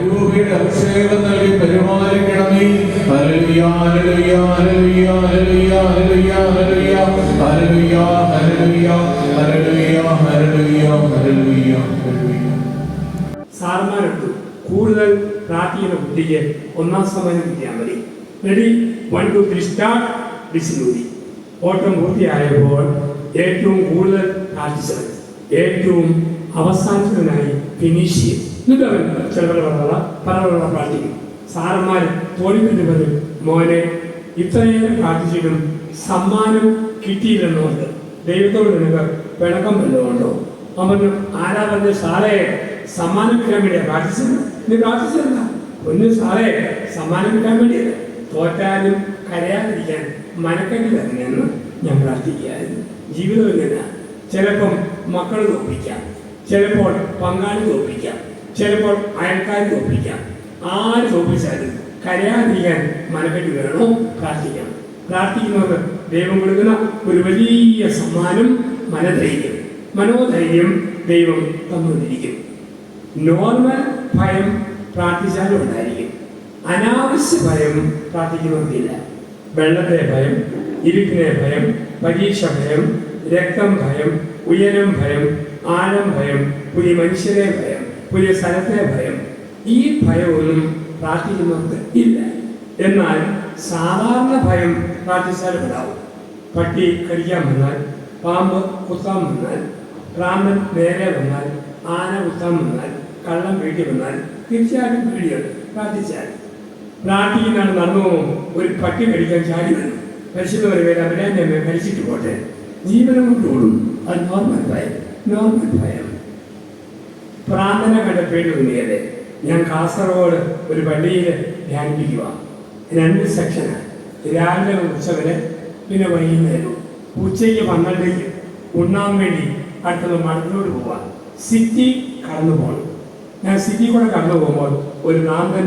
രൂപയുടെ അഭിഷേകം നൽകി പരിപാലിക്കണമേ സാറന്മാരുണ്ട് കൂടുതൽ പ്രാർത്ഥിക്കുന്ന കുട്ടിക്ക് ഒന്നാം സമയം കിട്ടിയാൽ മതി റെഡി വൺ ടു ത്രീ ഓട്ടം പൂർത്തിയായപ്പോൾ ഏറ്റവും കൂടുതൽ പ്രാർത്ഥിച്ചത് ഏറ്റവും അവസാനത്തിനായി ഫിനിഷ് ചെയ്യും എന്നിട്ട് അവൻ പലവണ്ണം പ്രാർത്ഥിക്കും. സാറന്മാർ പറയും മോനെ ഇത്രയേറെ പ്രാർത്ഥിച്ചിട്ടും സമ്മാനം കിട്ടിയില്ലെന്നോർത്ത് ദൈവത്തോട് നിനക്ക് പിണക്കം വല്ലതുകൊണ്ടോ അവൻ ആരാധന സാറേ സമ്മാനം കിട്ടാൻ വേണ്ടിയാ പ്രാർത്ഥിച്ചത്? നീ പ്രാർത്ഥിച്ചതല്ല ഒന്ന് സാറേ സമ്മാനം കിട്ടാൻ വേണ്ടിയത് തോറ്റാലും കരയാതിരിക്കാൻ മനക്കെട്ടി തന്നെയെന്ന് ഞാൻ പ്രാർത്ഥിക്കുകയായിരുന്നു. ജീവിതം എങ്ങനെയാ ചിലപ്പം മക്കൾ തോപ്പിക്കാം ചിലപ്പോൾ പങ്കാളി തോപ്പിക്കാം ചിലപ്പോൾ അയൽക്കാർ തോൽപ്പിക്കാം ആര് തോൽപ്പിച്ചാലും കരയാതിരിക്കാൻ മനക്കെട്ടി വേണോ പ്രാർത്ഥിക്കണം പ്രാർത്ഥിക്കുന്നവർക്ക് ദൈവം കൊടുക്കുന്ന ഒരു വലിയ സമ്മാനം മനധൈര്യം. മനോധൈര്യം ദൈവം തന്നുകൊണ്ടിരിക്കും. നോർമൽ ഭയം പ്രാർത്ഥിച്ചാലും ഉണ്ടായിരിക്കും. അനാവശ്യ ഭയം പ്രാർത്ഥിക്കുന്നവർക്കില്ല വെള്ളത്തെ ഭയം ഇരുട്ടിനെ ഭയം പരീക്ഷ ഭയം രക്തം ഭയം ഉയരം ഭയം ആഴം ഭയം പുതിയ മനുഷ്യരെ ഭയം. പുതിയ സ്ഥലത്തെ ഭയം. ഈ ഭയമൊന്നും പ്രാർത്ഥിക്കുന്നവർക്ക് ഇല്ല. എന്നാൽ സാധാരണ ഭയം പ്രാർത്ഥിച്ചാലുണ്ടാവും പട്ടി കടിക്കാൻ വന്നാൽ പാമ്പ് കുത്താൻ വന്നാൽ പ്രാമൻ നേരെ വന്നാൽ ആന കുത്താൻ വന്നാൽ കള്ളം വീട്ടിൽ വന്നാൽ തീർച്ചയായിട്ടും പേടിയുണ്ട് പ്രാർത്ഥിച്ചാൽ. പ്രാർത്ഥിക്കുന്ന നടന്നു ഒരു പട്ടി കടിക്കാൻ ചാടി വന്നു. പരിശുദ്ധ പേര് അവരെ നമ്മെ കഴിച്ചിട്ട് പോട്ടെ. ജീവനം കൊണ്ട് ഓടും. അത് നോർമൽ ഭയം നോർമൽ ഭയം. പ്രാർത്ഥന കണ്ട പേടി തോന്നിയത് ഞാൻ കാസർഗോഡ് ഒരു പള്ളിയിൽ ധ്യാനിപ്പിക്കുക രണ്ട് സെക്ഷനാണ് രാവിലെ ഉച്ചവരെ പിന്നെ വൈകുന്നേരം. ഉച്ചയ്ക്ക് പന്ത്രണ്ടേക്ക് ഉണ്ണാൻ വേണ്ടി അടുത്തുള്ള മഠത്തിലോട്ട് പോവാം. സിറ്റി കടന്നു പോകണം ഞാൻ സിറ്റി കൂടെ കടന്നു പോകുമ്പോൾ ഒരു നാന്തൻ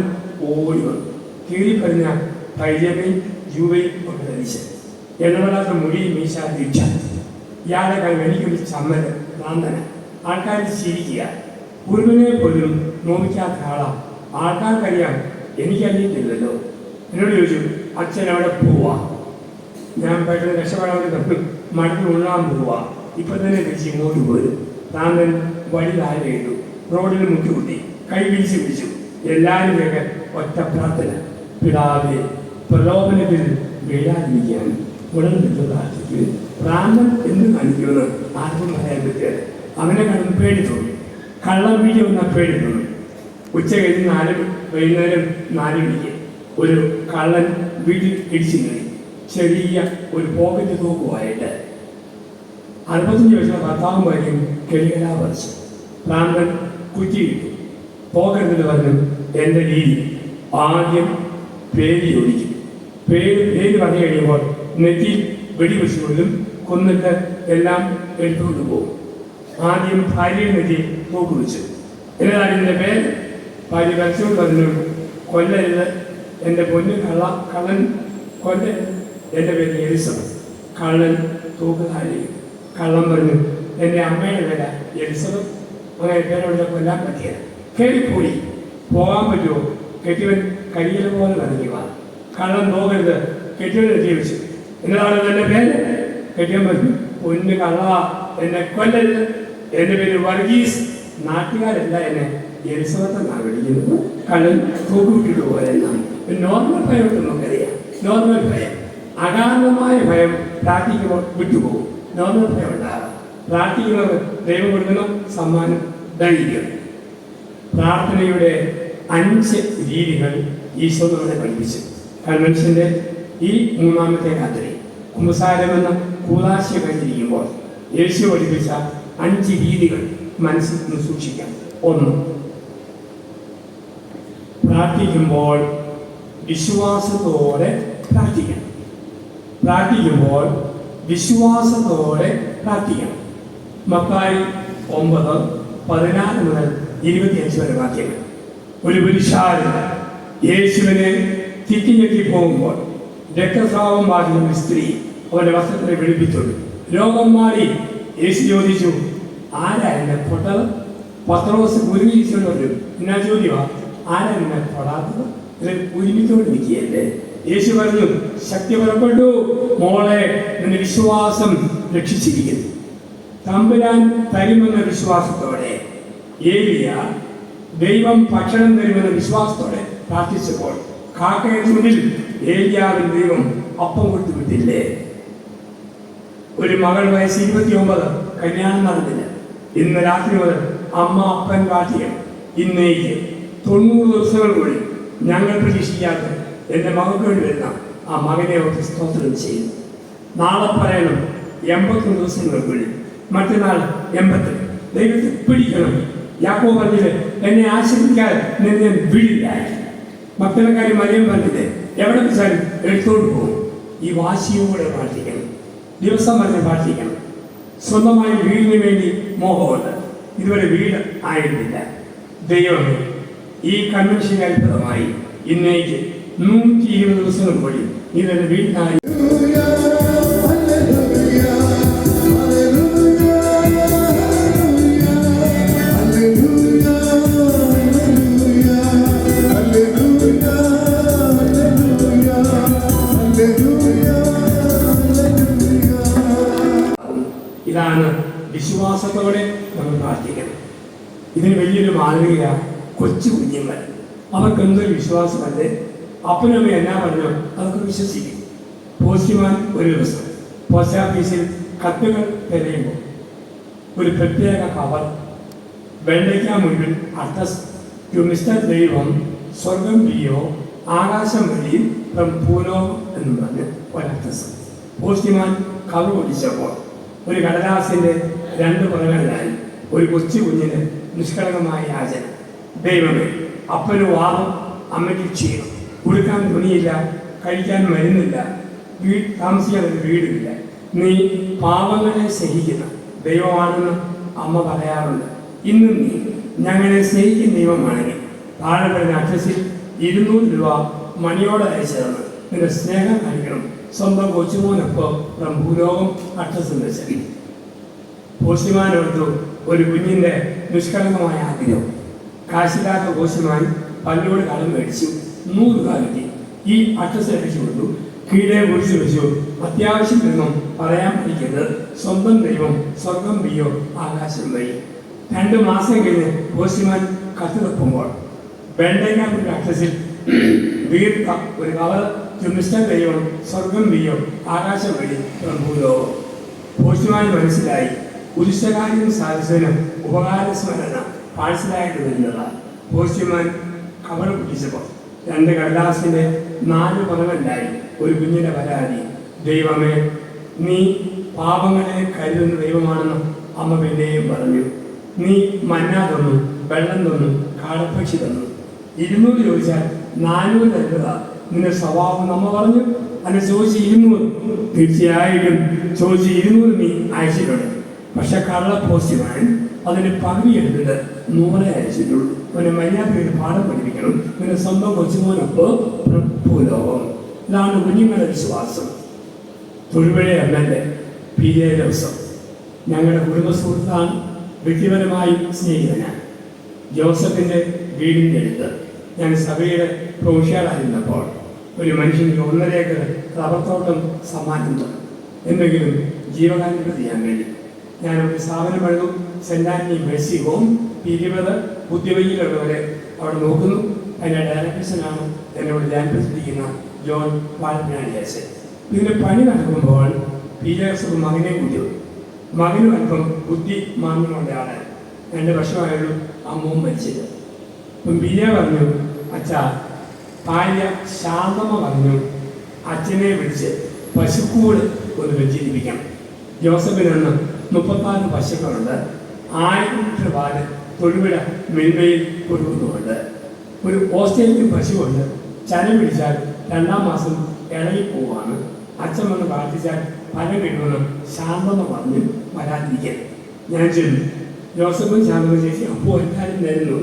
ഓടി വന്നു. കീറി പറഞ്ഞ പൈജമയും ജൂവയും ഒക്കെ ധരിച്ച്. എണ്ണവല്ലാത്ത മുടി മീശ ദീക്ഷ. ഇയാളെ കാര്യം എനിക്കൊരു ചമ്മന് നാന്തന ആൾക്കാർ ചിരിക്കുക. കുറുവിനെ പോലും നോവിക്കാത്ത ആളാ. ആൾക്കാർക്കറിയാം എനിക്കറിയത്തില്ലല്ലോ എന്നോട് ചോദിച്ചു അച്ഛൻ അവിടെ പോവാ? ഞാൻ പെട്ടെന്ന് രക്ഷപ്പെടാൻ വേണ്ടി തപ്പി മടങ്ങി ഉണ്ണാൻ പോവാ. ഇപ്പൊ തന്നെ തിരിച്ച് ഇങ്ങോട്ട് പോരും. താങ്കൾ വഴി താഴെ റോഡിൽ മുട്ടുകൂട്ടി കൈ പിടിച്ച് പിടിച്ചു. എല്ലാവരും കേൾക്കാൻ ഒറ്റ പ്രാർത്ഥന. പിടാതെ പ്രലോഭനത്തിൽ വീഴാതിരിക്കാൻ ഉടനെ പ്രാർത്ഥിക്കുക പ്രാന്തൻ എന്ന് കാണിക്കുമെന്ന് ആർക്കും പറയാൻ പറ്റിയത് അവനെ കണ്ടു പേടി തോന്നി. കള്ളം വീഡിയോ തോന്നി ഉച്ച കഴിഞ്ഞ് നാല് വൈകുന്നേരം നാല് മണിക്ക് ഒരു കള്ളൻ വീട്ടിൽ ഇടിച്ചു കയറി ചെറിയ ഒരു പോക്കറ്റ് തൂക്കുമായിട്ട് അറുപത്തഞ്ച് വയസ്സുള്ള ഭർത്താവും ഭാര്യയും കെളികലാ പറിച്ചു പ്രാന്തൻ കുറ്റിയിട്ടു പോക്കറ്റിൽ പറഞ്ഞു എന്റെ രീതി. ആദ്യം പേര് ഒഴിക്കും പേര് പേര് പറഞ്ഞു കഴിയുമ്പോൾ നെറ്റി വെടിവെച്ചുകൊണ്ടും കൊന്നിട്ട് എല്ലാം എടുത്തുകൊണ്ട് പോകും. ആദ്യം ഭാര്യയെ നെറ്റി തൂക്ക് വെച്ച് എന്നതാണ് പേര് ഭാര്യ വരച്ചുകൊണ്ട് പറഞ്ഞു കൊല്ലരുത് എന്റെ പൊന്നു കള്ള കള്ളൻ കൊല്ലരുത് എന്റെ പേര് എലിസബത്ത്. കള്ളൻ തൂക്കുധാരി കള്ളൻ പറഞ്ഞു എന്റെ അമ്മയുടെ പേര എലിസബത്ത്. അങ്ങനെ പേരോട് കൊല്ലാൻ പറ്റിയത് കയറിപ്പോയി പോകാൻ പറ്റുമോ? കെട്ടിവൻ കരിയിൽ പോലെ നൽകിയ കള്ളൻ പോകരുത് കെട്ടിവൻ ജീവിച്ചു. വെച്ചു എന്നതാണ് എന്റെ പേര്? കെട്ടിയൻ പറഞ്ഞു പൊന്നു കള്ള. എന്നെ കൊല്ലരുത്. എന്റെ പേര് വർഗീസ്. നാട്ടുകാരല്ല എന്നെ എലിസബത്ത് എന്നാണ് വിളിക്കുന്നത് കള്ളൻ പോലെ എന്നാണ് നോർമൽ ഭയം നമുക്കറിയാം. നോർമൽ ഭയം. അകാരണമായ ഭയം പ്രാർത്ഥിക്കുമ്പോൾ വിട്ടുപോകും. നോർമൽ ഭയം ഉണ്ടാകാം. പ്രാർത്ഥിക്കുന്നവർ ദൈവം കൊടുക്കുന്ന സമ്മാനം പ്രാർത്ഥനയുടെ അഞ്ച് രീതികൾ ഈശോ നമ്മളെ പഠിപ്പിച്ചു. കൺവെൻഷന്റെ ഈ മൂന്നാമത്തെ രാത്രി കുമ്പസാരമെന്ന കൂതാശ കഴിഞ്ഞിരിക്കുമ്പോൾ യേശു പഠിപ്പിച്ച അഞ്ച് രീതികൾ. മനസ്സിൽ സൂക്ഷിക്കാം. ഒന്ന് പ്രാർത്ഥിക്കുമ്പോൾ വിശ്വാസത്തോടെ പ്രാർത്ഥിക്കണം. പ്രാർത്ഥിക്കുമ്പോൾ വിശ്വാസത്തോടെ പ്രാർത്ഥിക്കണം. മക്കായി ഒമ്പത് പതിനാല് മുതൽ ഇരുപത്തിയഞ്ച് വരെ വാക്യങ്ങൾ. ഒരു പുരുഷാരൻ യേശുവിനെ തിക്കി ഞെക്കി പോകുമ്പോൾ രക്തസ്രാവം ബാധിക്കുന്ന സ്ത്രീ അവന്റെ വസ്ത്രത്തെ വെളുപ്പിച്ചുള്ളൂ രോഗം മാറി യേശു ചോദിച്ചു ആരാ എന്നെ പൊട്ടത്? പത്രോസ് കുരുങ്ങിച്ചുകൊണ്ട് പറഞ്ഞു എന്നാ ചോദ്യമാ ആരാ പൊടാത്തത്? ഒരുമിച്ചോട് നിൽക്കുകയല്ലേ? യേശു പറഞ്ഞു ശക്തി പുറപ്പെട്ടു. മോളെ നിന്റെ വിശ്വാസം രക്ഷിച്ചിരിക്കുന്നു. തമ്പുരാൻ തരുമെന്ന വിശ്വാസത്തോടെ ഏലിയ ദൈവം ഭക്ഷണം തരുമെന്ന വിശ്വാസത്തോടെ പ്രാർത്ഥിച്ചപ്പോൾ കാക്കയുടെ മുന്നിൽ ഏലിയാവിൻ ദൈവം അപ്പം കൊടുത്തു വിട്ടില്ലേ ഒരു മകൾ വയസ്സ് ഇരുപത്തി ഒമ്പത് കല്യാണം നടന്നില്ല. ഇന്ന് രാത്രി മുതൽ അമ്മ അപ്പൻ കാട്ടിയ ഇന്നേക്ക് തൊണ്ണൂറ് ദിവസങ്ങൾ കൂടി ഞങ്ങൾ പ്രതീക്ഷിക്കാത്ത എന്റെ മകൾക്ക് വേണ്ടി വരുന്ന ആ മകനെ അവർക്ക് സ്തോത്രം ചെയ്യുന്നു നാളെ പറയണം എൺപത്തൊന്ന് ദിവസങ്ങൾ കൂടി. മറ്റന്നാൾ എൺപത്തി ദൈവത്തെ പിടിക്കണം. യാക്കോ പറഞ്ഞത് എന്നെ ആശ്രയിക്കാതെ നിന്നെ ഞാൻ മക്കളെ കാര്യം മറിയം പറഞ്ഞത് എവിടെ വെച്ചാലും എടുത്തോണ്ട് പോകും. ഈ വാശിയോടെ പ്രാർത്ഥിക്കണം. ദിവസം പറഞ്ഞ് പ്രാർത്ഥിക്കണം. സ്വന്തമായി വീടിന് വേണ്ടി മോഹമുണ്ട്. ഇതുവരെ വീട് ആയിരുന്നില്ല. ദൈവമേ ഈ കൺവെൻഷൻ അത്ഭുതമായി ഇന്നേക്ക് നൂറ്റി ഇരുപത് ദിവസങ്ങൾ കൂടി ഇതൊരു വീടിനായി വിശ്വാസത്തോടെ നമ്മൾ പ്രാർത്ഥിക്കണം. ഇതിന് വലിയൊരു മാതൃകയാണ് കൊച്ചു കുഞ്ഞുങ്ങൾ. അവർക്ക് എന്തൊരു വിശ്വാസമല്ലേ അപ്പനമ്മ എന്നാ പറഞ്ഞോ? അതൊക്കെ വിശ്വസിക്കും. പോസ്റ്റ്മാൻ ഒരു ദിവസം പോസ്റ്റ് ഓഫീസിൽ കത്തുകൾ തിരയുമ്പോൾ ഒരു പ്രത്യേക കവർ വെള്ളയ്ക്ക മുഴുവൻ അഡ്രസ് ടു മിസ്റ്റർ ദൈവം സ്വർഗം പിയോ ആകാശം വഴി ഫ്രം എന്ന് പറഞ്ഞ് ഒരഡ്രസ് പോസ്റ്റ്മാൻ കവർ ഒടിച്ചപ്പോൾ ഒരു കടലാസിന്റെ രണ്ട് പദങ്ങളിലായി ഒരു കൊച്ചു കുഞ്ഞിന് നിഷ്കളങ്കമായ യാചന. ദൈവമേ അപ്പന് വാഹം അമ്മയ്ക്ക് ക്ഷീണം. കൊടുക്കാൻ തുണിയില്ല കഴിക്കാൻ മരുന്നില്ല വീട് താമസിക്കാൻ ഒരു വീടുമില്ല. നീ പാവങ്ങളെ സ്നേഹിക്കുന്ന ദൈവമാണെന്ന് അമ്മ പറയാറുണ്ട്. ഇന്നും നീ ഞങ്ങളെ സ്നേഹിക്കുന്ന ദൈവമാണെങ്കിൽ താഴെ പറഞ്ഞ അഡ്രസ്സിൽ ഇരുന്നൂറ് രൂപ മണിയോടെ അയച്ചതാണ് നിന്റെ സ്നേഹം കാണിക്കണം. സ്വന്തം കൊച്ചുമോനൊപ്പം ഭൂലോകം അഡ്രസ്സ് പോസ്റ്റ്മാനെടുത്തു ഒരു കുഞ്ഞിന്റെ നിഷ്കളങ്കമായ ആഗ്രഹം. കാശില്ലാത്ത ഓസിമാൻ പല്ലോട് കടം മേടിച്ചു. നൂറ് കാലത്തി ഈ അക്ഷസ് അടിച്ചു കൊടുത്തു. കീഴെ കുറിച്ച് വെച്ചു. അത്യാവശ്യം നിന്നും പറയാൻ പഠിക്കുന്നത് സ്വന്തം ദൈവം സ്വർഗം ബിയോ ആകാശം വഴി രണ്ട് മാസം കഴിഞ്ഞ് ഓസിമാൻ കത്ത് തപ്പുമ്പോൾ അഡ്രസ്സിൽ വീർത്ത ഒരു കവർ ചുമിഷ്ടം ദൈവം സ്വർഗം ബിയോ ആകാശം വഴി പ്രഭുലോ പോസ്റ്റ്മാൻ മനസ്സിലായി. പുരുഷകാര്യം സാധിച്ചതിന് ഉപകാരസ്മരണ പാഴ്സലായിട്ട് വരുന്നതാണ് പോസ്റ്റ്മാൻ കവർ പിടിച്ചപ്പോൾ രണ്ട് കടലാസിന്റെ നാല് പദമുണ്ടായി ഒരു കുഞ്ഞിന്റെ പരാതി. ദൈവമേ നീ പാപങ്ങളെ കരുതുന്ന ദൈവമാണെന്ന് അമ്മ പിന്നെയും പറഞ്ഞു. നീ മന്ന തന്നു വെള്ളം തന്നു കാളപ്പക്ഷി തന്നു. ഇരുന്നൂറ് ചോദിച്ചാൽ നാനൂറ് തരുന്നത്. നിന്റെ സ്വഭാവം നമ്മ പറഞ്ഞു. അല്ല ചോദിച്ച് ഇരുന്നൂറ്. തീർച്ചയായിട്ടും ചോദിച്ച് ഇരുന്നൂറ് നീ അയച്ചിട്ടുണ്ട്. പക്ഷെ കള്ള പോസ്റ്റ്മാൻ അതിന് പകുതി എടുത്തിട്ട് നൂറെ അയച്ചിട്ടുള്ളൂ. അവനെ ഒരു പാഠം പഠിപ്പിക്കണം. പിന്നെ സ്വന്തം കൊച്ചുമോനൊപ്പം ഭൂലോകം ഇതാണ് കുഞ്ഞുങ്ങളുടെ വിശ്വാസം. തൊഴിൽവഴി M L A P A ദിവസം. ഞങ്ങളുടെ കുടുംബ സുഹൃത്താണ് വ്യക്തിപരമായി സ്നേഹിതനാണ്. ജോസഫിന്റെ വീടിന്റെ അടുത്ത് ഞാൻ സഭയുടെ പ്രൊഫഷണലായിരുന്നപ്പോൾ ഒരു മനുഷ്യന് ഒന്നര ഏക്കർ റബ്ബർ തോട്ടം എന്തെങ്കിലും ജീവകാരുണ്യം ചെയ്യാൻ വേണ്ടി ഞാൻ ഒരു സ്ഥാപനം എഴുതും സെന്റ് ആന്റണി മേഴ്സി ഹോം ഇരുപത് ബുദ്ധിവയ്യിലുള്ളവരെ അവിടെ നോക്കുന്നു. അതിന്റെ ഡയറക്ടേഴ്സനാണ് എന്നോട് ഞാൻ പ്രസിദ്ധിക്കുന്ന ജോൺ വാൽപ്പിനാടിയാസ് ഇതിന്റെ പണി നടക്കുമ്പോൾ പി ജെ എസ് മകനെ കൂട്ടി മകനും അല്പം ബുദ്ധി മാന്യമുള്ള ആളാണ് രണ്ട് വർഷമായുള്ളൂ അമ്മവും മരിച്ചത് അപ്പം ബി എ പറഞ്ഞു അച്ഛ ഭാര്യ ശാന്തമ പറഞ്ഞു അച്ഛനെ വിളിച്ച് പശുക്കൂട് ഒന്ന് വെച്ചിരിപ്പിക്കണം ജോസഫിനൊന്നും മുപ്പത്തിനാല് പശുക്കളുണ്ട് ആയിരം ലിറ്റർ പാൽ തൊടുപുഴ മിൽമയിൽ കൊടുക്കുന്നുണ്ട് ഒരു ഓസ്ട്രേലിയൻ പശുവുണ്ട്. ചന പിടിച്ചാൽ രണ്ടാം മാസം ഇളകി പോവാണ് അച്ഛൻ വന്ന് പ്രാർത്ഥിച്ചാൽ ഫലം കിട്ടുമെന്ന് ശാന്തമെന്ന് പറഞ്ഞ് വരാതിരിക്കരുത് ഞാൻ ചെന്നു. ജോസഫും ശാന്തമ ചേച്ചി അപ്പോൾ എല്ലാവരും തരുന്നു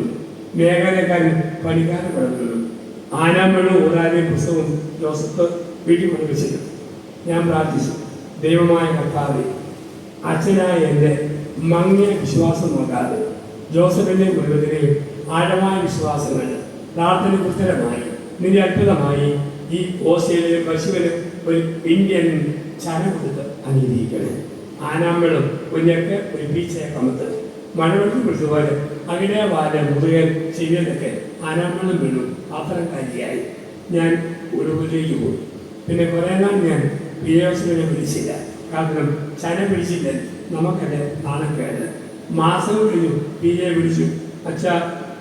മേഖലക്കാരൻ പണിക്കാരൻ കിടന്നു ആനാമ്പഴും ഓടാതെ പുസ്തകവും ജോസഫ് വീട്ടിൽ കൊണ്ടുവച്ചിരുന്നു. ഞാൻ പ്രാർത്ഥിച്ചു. ദൈവമായ കർത്താവെ അച്ഛനായ എന്റെ മങ്ങിയ വിശ്വാസം നോക്കാതെ ജോസഫിന്റെ കുടുംബത്തിലെയും ആഴമായ വിശ്വാസങ്ങൾ പ്രാർത്ഥന ഉത്തരമായി നിന്റെ അത്ഭുതമായി ഈ ഓസ്ട്രേലിയയിലെ പശുവിന് ഒരു ഇന്ത്യൻ ചന കൊടുത്ത് അനുഗ്രഹിക്കണം ആനാമ്പളും കുഞ്ഞക്ക് ഒരു ബീച്ചയെ കമത്ത്. മഴവെള്ളം കൊടുത്തപോലെ അകിടെ വാല മുറുകൻ ചെയ്തതൊക്കെ ആനാമ്പളും വീണു. അത്തരം കാര്യമായി ഞാൻ ഒരു പോയി. പിന്നെ കുറേ നാൾ ഞാൻ പി എസിനെ വിളിച്ചില്ല. കാരണം ചന പിടിച്ചില്ല നമുക്കത് നാണക്കേട് മാസം കഴിഞ്ഞു പി പിടിച്ചു അച്ഛ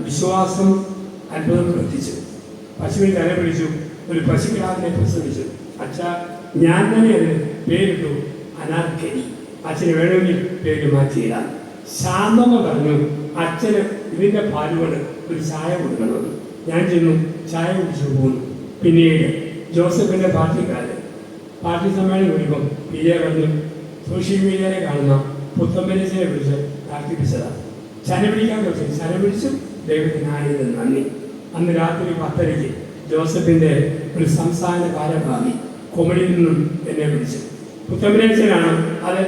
വിശ്വാസം അത്ഭുതം പ്രവർത്തിച്ചു. പശുവിന് ചന പിടിച്ചു. ഒരു പശുക്കിടാവിനെ പ്രസവിച്ചു. അച്ഛ ഞാൻ തന്നെ അതിന് പേരിട്ടു അനാർക്കരി അച്ഛന് വേണമെങ്കിൽ പേര് മാറ്റിയിടാം. ശാന്തമ്മ പറഞ്ഞു അച്ഛന് ഇതിന്റെ പാലുകൊണ്ട് ഒരു ചായ കൊടുക്കണമെന്ന് ഞാൻ ചെന്നു ചായ കുടിച്ചു പോകുന്നു. പിന്നീട് ജോസഫിന്റെ പാർട്ടിക്കാര് പാർട്ടി സമ്മേളനം വിളിക്കും പി എ സോഷ്യൽ മീഡിയയിലെ കാണുന്ന പുത്തമ്പരിച്ചനെ വിളിച്ച് പ്രാർത്ഥിപ്പിച്ചതാണ് ചന പിടിക്കാൻ പറ്റും ചന പിടിച്ചു ദൈവത്തിനായത് നന്ദി. അന്ന് രാത്രി പത്തരയ്ക്ക് ജോസഫിന്റെ ഒരു സംസ്ഥാന ഭാരഭാഗി കൊമഡിയിൽ നിന്നും എന്നെ വിളിച്ചു. പുത്തമ്പരേച്ചനാണ് അത്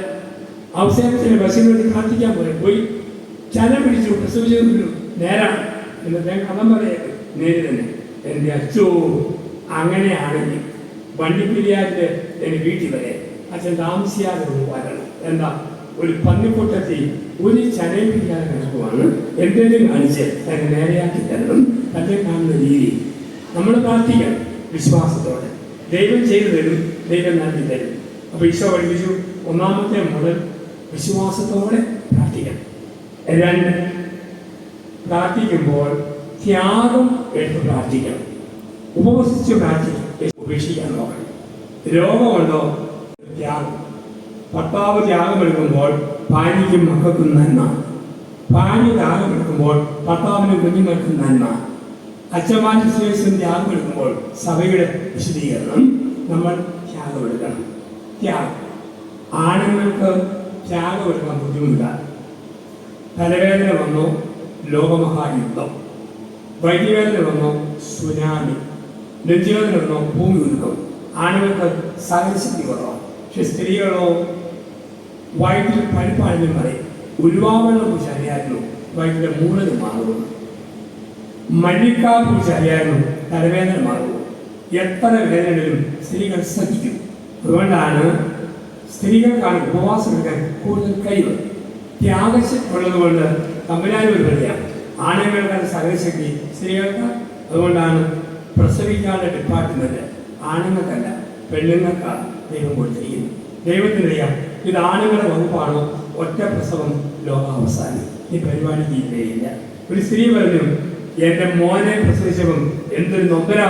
അവസാനത്തിന് ബസ്സിന് വേണ്ടി പ്രാർത്ഥിക്കാൻ പോയി പോയി ചന പിടിച്ചു പ്രസവിച്ചു നേരാണ്. ഇന്നത്തെ കഥം പറയത് നേരി തന്നെ. എന്റെ അച്ചോ അങ്ങനെയാണെങ്കിൽ വണ്ടിപ്പിരിയാറ്റിൽ എന്റെ വീട്ടിൽ വരെ അച്ഛൻ താമസിയാതെ വരണം. എന്താ? ഒരു പന്നിക്കൂട്ടത്തിൽ ഒരു ചനയും പിടിക്കാതെ കിടക്കുവാണ്. എന്തെങ്കിലും കാണിച്ച് തന്നെ നേരെയാക്കി തരണം. തന്നെ കാണുന്ന രീതി. നമ്മൾ പ്രാർത്ഥിക്കണം വിശ്വാസത്തോടെ. ദൈവം ചെയ്തു തരും. ദൈവം നൽകി തരും. അപ്പൊ ഈശോ പഠിപ്പിച്ചു. ഒന്നാമത്തെ മുതൽ വിശ്വാസത്തോടെ പ്രാർത്ഥിക്കണം. രണ്ട് പ്രാർത്ഥിക്കുമ്പോൾ ത്യാഗം എടുത്ത് പ്രാർത്ഥിക്കണം. ഉപവസിച്ച് പ്രാർത്ഥിക്കണം. ഉപേക്ഷിക്കാൻ നോക്കണം. രോഗമുണ്ടോ ത്യാഗം. ഭർത്താവ് ത്യാഗമെടുക്കുമ്പോൾ ഭാര്യയ്ക്കും മക്കൾക്കും നന്മ. ഭാര്യ ത്യാഗമെടുക്കുമ്പോൾ ഭർത്താവിനും കുഞ്ഞുങ്ങൾക്കും നന്മ. അച്ഛമാൻ ശേഷം ത്യാഗമെടുക്കുമ്പോൾ സഭയുടെ വിശദീകരണം നമ്മൾ ത്യാഗമെടുക്കണം. ത്യാഗം. ആണുങ്ങൾക്ക് ത്യാഗമെടുക്കാൻ ബുദ്ധിമുട്ടാണ് തലവേദന വന്നു ലോകമഹായുദ്ധം. വൈദ്യവേദന വന്നു സുനാമി. നെഞ്ചുവേദന വന്നു ഭൂമി ഉരുക്കം ആണുങ്ങൾക്ക് സഹനശക്തി കുറവാണ് പക്ഷെ സ്ത്രീകളോ വയറ്റിൽ പരിപ്പാണെന്ന് പറയും. ഉരുവാവെള്ളം കുറിച്ച് അറിയായിരുന്നു വയറ്റിന്റെ മൂലത് മാറുന്നു. മല്ലിക്കാ കുറിച്ച് തലവേദന മാറുന്നു. എത്ര വേദനകളിലും സ്ത്രീകൾ സഹിക്കും അതുകൊണ്ടാണ് സ്ത്രീകൾക്കാണ് ഉപവാസം എടുക്കാൻ കൂടുതൽ കഴിവ്. ത്യാഗശക്തി ഉള്ളതുകൊണ്ട് തമ്പുരാനും ഒരു പറയാം ആണുങ്ങൾക്കാണ് സഹനശക്തി സ്ത്രീകൾക്ക്. അതുകൊണ്ടാണ് പ്രസവിക്കാനുള്ള ഡിപ്പാർട്ട്മെന്റ് ആണുങ്ങൾക്കല്ല പെണ്ണുങ്ങൾക്കാണ് ദൈവം കൊടുത്തിരിക്കുന്നത്. ദൈവത്തിനറിയാം ഇത് ആണുങ്ങളുടെ വകുപ്പാണോ? ഒറ്റ പ്രസവം ലോകാവസാനം ഈ പരിപാടി ചെയ്യുകയില്ല ഒരു സ്ത്രീ പറഞ്ഞു എന്റെ മോനെ പ്രസവിച്ചപ്പം എന്തൊരു നൊമ്പരാ.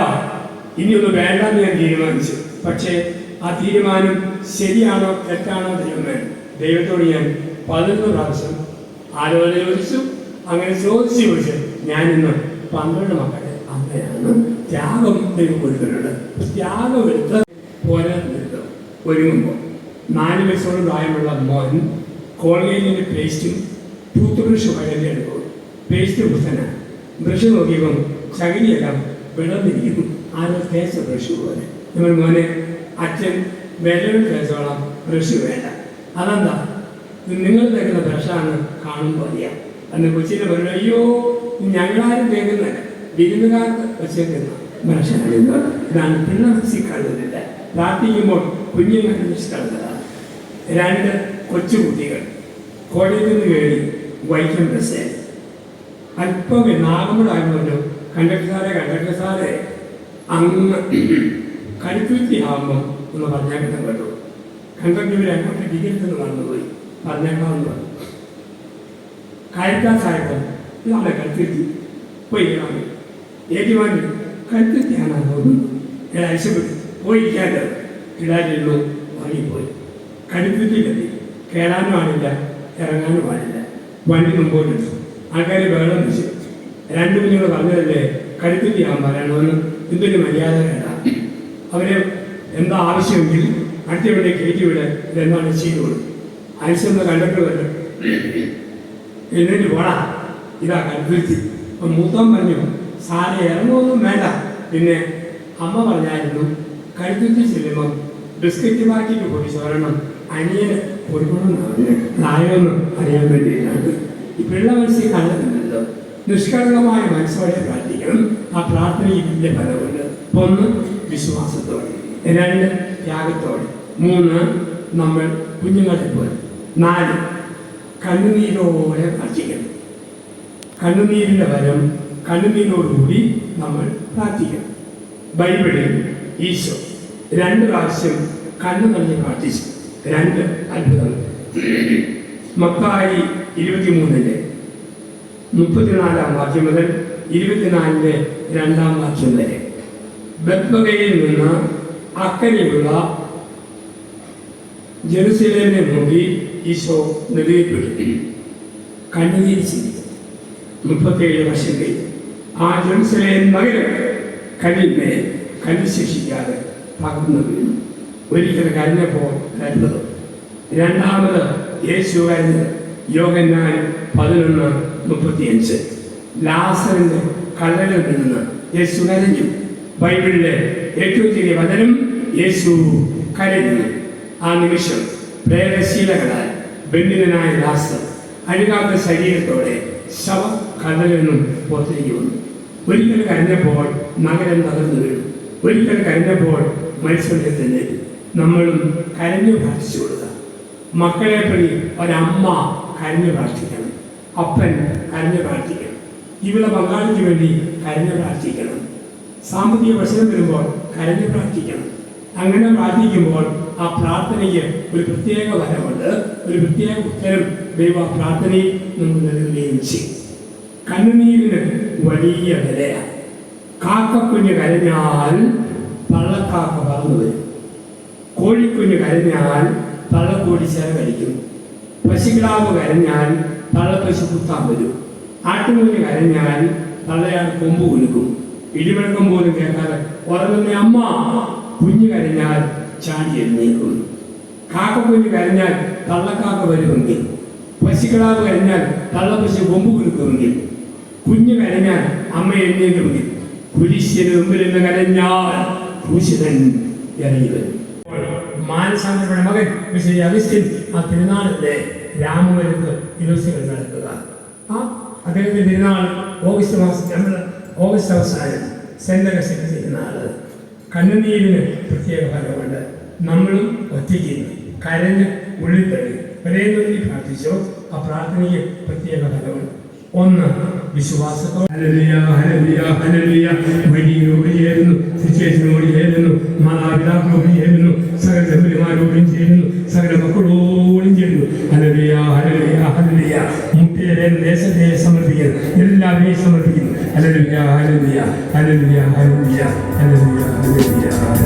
ഇനിയൊന്നും വേണ്ടെന്ന് ഞാൻ തീരുമാനിച്ചു. പക്ഷേ ആ തീരുമാനം ശരിയാണോ തെറ്റാണോ ദൈവമേ ദൈവത്തോട് ഞാൻ പതിനൊന്ന് പ്രാവശ്യം ആലോചന ചോദിച്ചു അങ്ങനെ ചോദിച്ചു ചോദിച്ചു ഞാനിന്ന് പന്ത്രണ്ട് മക്കളെ അമ്മയാണ്. ത്യാഗം കൊടുക്കുന്നുണ്ട് ത്യാഗം എടുത്ത് നിർത്തും ഒരുങ്ങുമ്പോൾ നാല് വയസ്സോളം പ്രായമുള്ള മോൻ കോളേജിന്റെ പേസ്റ്റും ടൂത്ത് ബ്രഷും എടുക്കും പേസ്റ്റ് പുത്തനാണ് ബ്രഷ് നോക്കിയപ്പം ചകിരിയെല്ലാം വിളർന്നിരിക്കുന്നു. ആരോ തേച്ച ബ്രഷ് പോലെ. നമ്മൾ മോനെ അച്ഛൻ വെള്ളം തേച്ചോളാം ബ്രഷ് വേണ്ട. അതെന്താ? നിങ്ങൾ തേക്കുന്ന ബ്രഷാണ് കാണുമ്പോൾ അറിയാം. അന്ന് കൊച്ചിനെ പറഞ്ഞു അയ്യോ ഞങ്ങളാരും തേക്കുന്നില്ല വിരുന്നുകാർക്ക് വെച്ചേക്കുന്ന. ബ്രഷാണ് ഇത് ഇതാണ് പിള്ള മനസ്സിൽ കഴുകുന്നില്ല പ്രാർത്ഥിക്കുമ്പോൾ കുഞ്ഞുങ്ങൾ നിഷ്കളഞ്ഞതാണ് രണ്ട് കൊച്ചുകുട്ടികൾ. കോടതിയിൽ നിന്ന് കയറി വൈക്കം ബസ് അല്പം നാഗമ്പടാകുമല്ലോ കണ്ടക്ടർ സാറെ കണ്ടക്ടർ സാറെ. അങ്ങ് കടുത്തുറ്റി ആകുമ്പം ഒന്ന് പറഞ്ഞേക്കണം കേട്ടോ. കണ്ടക്ടർ ഇവരെ അങ്ങോട്ട് ടിക്കറ്റ് പറഞ്ഞുപോയി പറഞ്ഞേക്കാമെന്ന് പറഞ്ഞു. കയറ്റാൻ സായപ്പം ഇതാണ് കടുത്തുറ്റി പോയി ഇടാൻ ഏറ്റുമാനി കടുത്തുറ്റിയാണ് തോന്നുന്നു ഞാൻ അയച്ചപ്പെട്ടു പോയി ഇരിക്കാണ്ട് ഇടാനിരുന്നു വാങ്ങിപ്പോയി. കടുത്തുറ്റിയിലെത്തി കയറാനും ആളില്ല ഇറങ്ങാനും പാടില്ല വണ്ടി മുമ്പോട്ടെടുത്തു ആൾക്കാർ വെള്ളം വെച്ചു. രണ്ടു കുഞ്ഞുങ്ങൾ പറഞ്ഞതല്ലേ കടുത്തിട്ട് ഞാൻ പറയണമെന്ന് എന്തൊരു മര്യാദ കേട്ടാ അവരെ എന്താ ആവശ്യമെങ്കിൽ അടുത്തവിടെ കയറ്റി വിട്. ഇതെന്താണ് ചെയ്തു കൊടുക്കും അയച്ചെന്ന് കണ്ടിട്ട് വരും. എന്നിട്ട് പോടാ. ഇതാ കടുത്തിരുത്തി അപ്പം മൂത്തം പറഞ്ഞു സാറെ ഇറങ്ങുമൊന്നും വേണ്ട. പിന്നെ അമ്മ പറഞ്ഞായിരുന്നു കഴുത്തുറ്റി ചെല്ലുമ്പം ബിസ്ക്കറ്റ് പാക്കറ്റ് പോയി ചോരണം. അനിയന് ഒരുപാട് നായകൊന്നും അറിയാൻ വേണ്ടിയിട്ടാണ്. ഈ പിള്ള മനസ്സിൽ കണ്ടെത്തുന്നുണ്ടോ? നിഷ്കളങ്കമായ മനസ്സോടെ പ്രാർത്ഥിക്കണം. ആ പ്രാർത്ഥനയിലെ ഫലമുണ്ട്. ഒന്ന് വിശ്വാസത്തോടെ. രണ്ട് ത്യാഗത്തോടെ. മൂന്ന് നമ്മൾ കുഞ്ഞുങ്ങളെ പോലെ നാല് കണ്ണുനീരോടെ പ്രാർത്ഥിക്കണം. കണ്ണുനീരിന്റെ ഫലം കണ്ണുനീരോടുകൂടി നമ്മൾ പ്രാർത്ഥിക്കണം ബൈബിളിൽ ഈശോ രണ്ട് പ്രാവശ്യം കണ്ണു നൽകി പ്രാർത്ഥിച്ചു. രണ്ട് അത്ഭുതങ്ങൾ. മക്കായി ഇരുപത്തിമൂന്നിന്റെ മുപ്പത്തിനാലാം വാക്യം മുതൽ ഇരുപത്തിനാലിന്റെ രണ്ടാം വാക്യം വരെ. ബത്മകയിൽ നിന്ന് അക്കരെയുള്ള ജെറുസലേമിനെ നോക്കി ഈശോ നെടുവിൽപ്പെട്ടു കണ്ണുനീർ ചിന്തിച്ചു മുപ്പത്തേഴ് വർഷം കഴിഞ്ഞു. ആ ജെറുസലേം നഗരം കല്ലിന്മേൽ കല്ല് ശേഷിക്കാതെ പകർന്നു വീണു ഒരിക്കൽ അത്ഭുതം രണ്ടാമത് യേശു കരഞ്ഞത് യോഗന്നാൻ പതിനൊന്ന് മുപ്പത്തിയഞ്ച്. ലാസറിന്റെ കല്ലലിൽ നിന്ന് യേശു കരഞ്ഞു. ബൈബിളിലെ ഏറ്റവും ചെറിയ വചനം യേശു കരഞ്ഞു. ആ നിമിഷം പ്രേരശീലകളാൽ ബന്ധിതനായ ലാസർ അഴുകാത്ത ശരീരത്തോടെ ശവ കല്ലലിൽ നിന്നും പുറത്തേക്ക് വന്നു. ഒരിക്കൽ കരഞ്ഞപ്പോൾ നഗരം തകർന്നു വീണു. ഒരിക്കൽ കരഞ്ഞപ്പോൾ തന്നെ നമ്മളും കരഞ്ഞു പ്രാർത്ഥിച്ചു കൊടുക്കുക മക്കളെ പണി ഒരമ്മ കരഞ്ഞു പ്രാർത്ഥിക്കണം. അപ്പൻ കരഞ്ഞു പ്രാർത്ഥിക്കണം. ഇവിടെ പങ്കാളിക്ക് വേണ്ടി കരഞ്ഞു പ്രാർത്ഥിക്കണം. സാമ്പത്തിക പ്രശ്നം വരുമ്പോൾ കരഞ്ഞു പ്രാർത്ഥിക്കണം. അങ്ങനെ പ്രാർത്ഥിക്കുമ്പോൾ ആ പ്രാർത്ഥനയ്ക്ക് ഒരു പ്രത്യേക വരമുണ്ട്. ഒരു പ്രത്യേക ഉത്തരം ദൈവ പ്രാർത്ഥനയിൽ നമുക്ക് നൽകുകയും ചെയ്യും. കണ്ണുനീരിന് വലിയ വിലയാണ് കാക്കക്കുഞ്ഞ് കരഞ്ഞാൽ പള്ളക്കാക്ക പറന്നു വരും. കോഴിക്കുഞ്ഞ് കരഞ്ഞാൽ പള്ളക്കോടി ചേർ കഴിക്കും പശുക്കിടാവ് കരഞ്ഞാൽ പള്ളപ്പശു കുത്താൻ വരും. ആട്ടുകുഞ്ഞ് കരഞ്ഞാൽ പള്ളയാൾ കൊമ്പ് കുലുക്കും. ഇടിമുഴക്കം പോലും കേൾക്കാതെ ഉറങ്ങുന്ന അമ്മ കുഞ്ഞ് കരഞ്ഞാൽ ചാടി എഴുന്നേക്കും കാക്കക്കുഞ്ഞ് കരഞ്ഞാൽ തള്ളക്കാക്ക വരുമെങ്കിൽ പശുക്കിടാവ് കരഞ്ഞാൽ തള്ളപ്പശു കൊമ്പ് കുലുക്കുമെങ്കിൽ കുഞ്ഞ് കരഞ്ഞാൽ അമ്മ എഴുന്നേക്കുമെങ്കിൽ കുരിശ്യന് മുമ്പിൽ നിന്ന് കരഞ്ഞാൽ ക്രൂശിതൻ ഇറങ്ങി വരും. മാനസാന്തരപ്പെട്ട മകൻ വിശുദ്ധ അഗസ്റ്റിൻ ആ ദിവസങ്ങൾ ആ അദ്ദേഹത്തിന്റെ തിരുനാൾ ഓഗസ്റ്റ് മാസം ഓഗസ്റ്റ് അവസാനം അഗസ്റ്റിന്റെ തിരുനാൾ കണ്ണുനീരിന് പ്രത്യേക ഫലമുണ്ട്. നമ്മളും ഒറ്റയ്ക്കുന്നു കരഞ്ഞ് ഉള്ളിത്തള്ളി ഒരേ നന്ദി പ്രാർത്ഥിച്ചോ ആ പ്രാർത്ഥനയ്ക്ക് പ്രത്യേക ഫലമുണ്ട്. ഒന്ന് വിശ്വാസത്തോടെ ഹല്ലേലൂയ, ഹല്ലേലൂയ, ഹല്ലേലൂയ. വഴിയോട് ചേരുന്നു മാതാപിതാക്കളോട് ചേരുന്നു സകല ദമ്പതിമാരോടും ചേരുന്നു സകല മക്കളോടും ചേരുന്നു ഹല്ലേലൂയ, ഹല്ലേലൂയ, ഹല്ലേലൂയ. മുട്ടിലെ ദേശത്തെ സമർപ്പിക്കുന്നു എല്ലാവരെയും സമർപ്പിക്കുന്നു ഹല്ലേലൂയ, ഹല്ലേലൂയ, ഹല്ലേലൂയ, ഹല്ലേലൂയ, ഹല്ലേലൂയ.